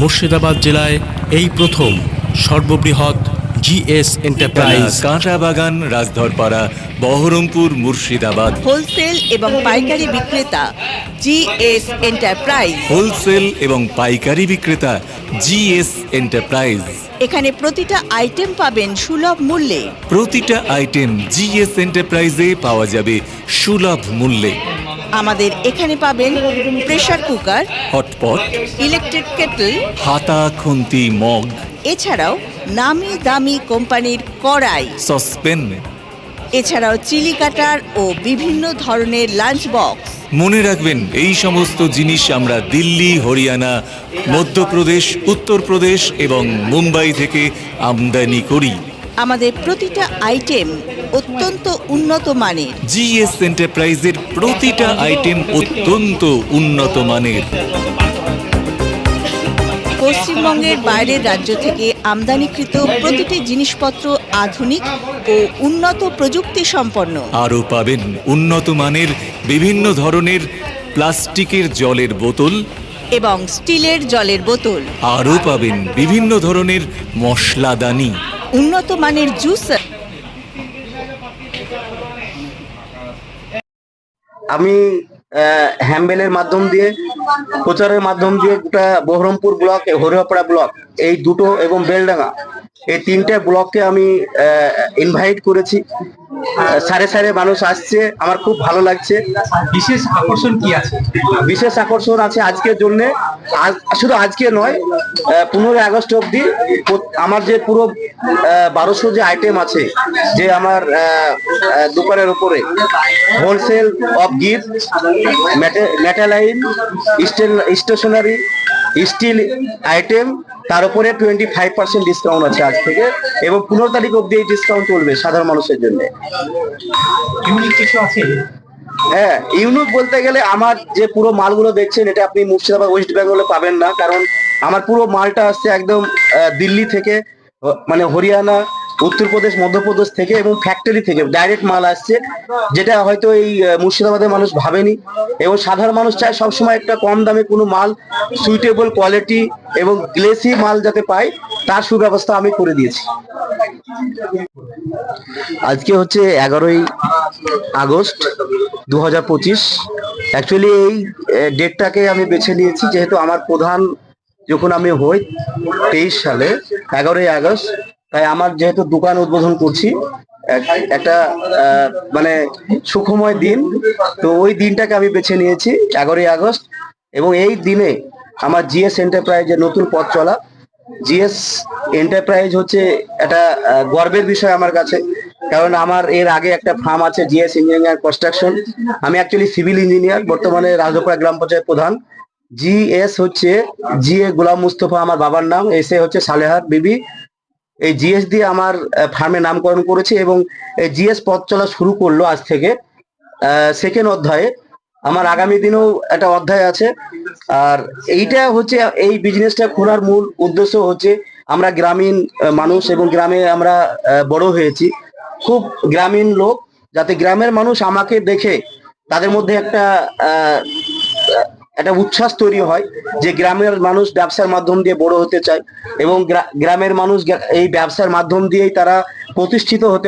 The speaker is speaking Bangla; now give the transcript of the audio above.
মুর্শিদাবাদ জেলায় এই প্রথম সর্ববৃহৎ জিএস এন্টারপ্রাইজ। কাঁচা বাগান রাজধরপাড়া বহরমপুর মুর্শিদাবাদ। হোলসেল এবং পাইকারি বিক্রেতা জিএস এন্টারপ্রাইজ। হোলসেল এবং পাইকারি বিক্রেতা জিএস এন্টারপ্রাইজ। এখানে প্রতিটা আইটেম পাবেন সুলভ মূল্যে। প্রতিটা আইটেম জিএস এন্টারপ্রাইজে পাওয়া যাবে সুলভ মূল্যে। আমাদের এখানে পাবেন pressure cooker hotpot electric kettle হাতা খুন্তি মগ এছাড়াও নামি দামি কোম্পানির কড়াই সসপেন এছাড়াও চিলি কাটার ও বিভিন্ন ধরনের লাঞ্চ বক্স। মনে রাখবেন এই সমস্ত জিনিস আমরা দিল্লি হরিয়ানা মধ্যপ্রদেশ উত্তরপ্রদেশ এবং মুম্বাই থেকে আমদানি করি। আমাদের প্রতিটা আইটেম অত্যন্ত উন্নত মানের। জিএস এন্টারপ্রাইজের প্রতিটা আইটেম অত্যন্ত উন্নত মানের। পশ্চিমবঙ্গের বাইরের রাজ্য থেকে আমদানিকৃত প্রতিটি জিনিসপত্র আধুনিক ও উন্নত প্রযুক্তি সম্পন্ন। আরও পাবেন উন্নত মানের বিভিন্ন ধরনের প্লাস্টিকের জলের বোতল। এবং স্টিলের জলের বোতল। আরও পাবেন বিভিন্ন ধরনের মশলাদানি। উন্নত মানের জুসার আমি আহ, হ্যাম্বেলের মাধ্যম দিয়ে প্রচারের মাধ্যম দিয়ে গোটা বহরমপুর ব্লক হরিয়াপাড়া ব্লক এই দুটো এবং বেলডাঙ্গা এই তিনটে ব্লককে আমি ইনভাইট করেছি। সারে সারে মানুষ আসছে আমার খুব ভালো লাগছে। বিশেষ আকর্ষণ কি আছে? বিশেষ আকর্ষণ আছে আজকের জন্য শুধু আজকে নয় পনেরোই আগস্ট অবধি আমার যে পুরো বারোশো যে আইটেম আছে, যে আমার দোকানের উপরে wholesale of gift Metaline stationery steel item তার উপরে টোয়েন্টি ফাইভ পার্সেন্ট ডিসকাউন্ট আছে আজ থেকে এবং পনেরো তারিখ অবধি এই ডিসকাউন্ট চলবে সাধারণ মানুষের জন্য। কিছু আছে? হ্যাঁ ইউনিক বলতে গেলে আমার যে পুরো মালগুলো দেখছেন, এটা আপনি মুর্শিদাবাদ, ওয়েস্ট বেঙ্গলে পাবেন না, কারণ আমার পুরো মালটা আসছে একদম দিল্লি থেকে মানে হরিয়ানা, উত্তরপ্রদেশ, মধ্যপ্রদেশ থেকে এবং ফ্যাক্টরি থেকে ডাইরেক্ট মাল আসছে, যেটা হয়তো এই মুর্শিদাবাদের মানুষ ভাবেনি। এবং সাধারণ মানুষ চায় সবসময় একটা কম দামে কোনো মাল সুইটেবল কোয়ালিটি এবং গ্লেসি মাল যাতে পায়, তার সুব্যবস্থা আমি করে দিয়েছি। আজকে হচ্ছে এগারোই আগস্ট দু হাজার পঁচিশ। অ্যাকচুয়ালি এই ডেটটাকে আমি বেছে নিয়েছি, যেহেতু আমার প্রধান যখন আমি হই, তেইশ সালে, এগারোই আগস্ট, তাই আমার যেহেতু দোকান উদ্বোধন করছি একটা মানে সুখময় দিন, তো ওই দিনটাকে আমি বেছে নিয়েছি, এগারোই আগস্ট। এবং এই দিনে আমার জিএস এন্টারপ্রাইজের নতুন পথ চলা, জিএস এন্টারপ্রাইজ হচ্ছে একটা গর্বের বিষয় আমার কাছে। কারণ আমার এর আগে একটা ফার্ম আছে জিএস ইঞ্জিনিয়ারিং কনস্ট্রাকশন আমি অ্যাকচুয়ালি সিভিল ইঞ্জিনিয়ার বর্তমানে রাজপাড়া গ্রাম পঞ্চায়েত প্রধান। জিএস হচ্ছে জি এ গোলাম মুস্তফা আমার বাবার নাম এস এ হচ্ছে সালেহার বিবি। এই জিএস দিয়ে আমার ফার্মে নামকরণ করেছে এবং এই জিএস পথ চলা শুরু করল আজ থেকে সেকেন্ড অধ্যায়ে। আমার আগামী দিনেও একটা অধ্যায় আছে। আর এইটা হচ্ছে, এই বিজনেসটা খোলার মূল উদ্দেশ্য হচ্ছে আমরা গ্রামীণ মানুষ এবং গ্রামে আমরা বড় হয়েছি। খুব গ্রামীণ লোক, যাতে গ্রামের মানুষ আমাকে দেখে তাদের মধ্যে একটা একটা উচ্ছ্বাস তৈরি হয় যে গ্রামের মানুষ ব্যবসার মাধ্যম দিয়ে বড় হতে চায় এবং গ্রামের মানুষ এই ব্যবসার মাধ্যম দিয়েই তারা প্রতিষ্ঠিত হতে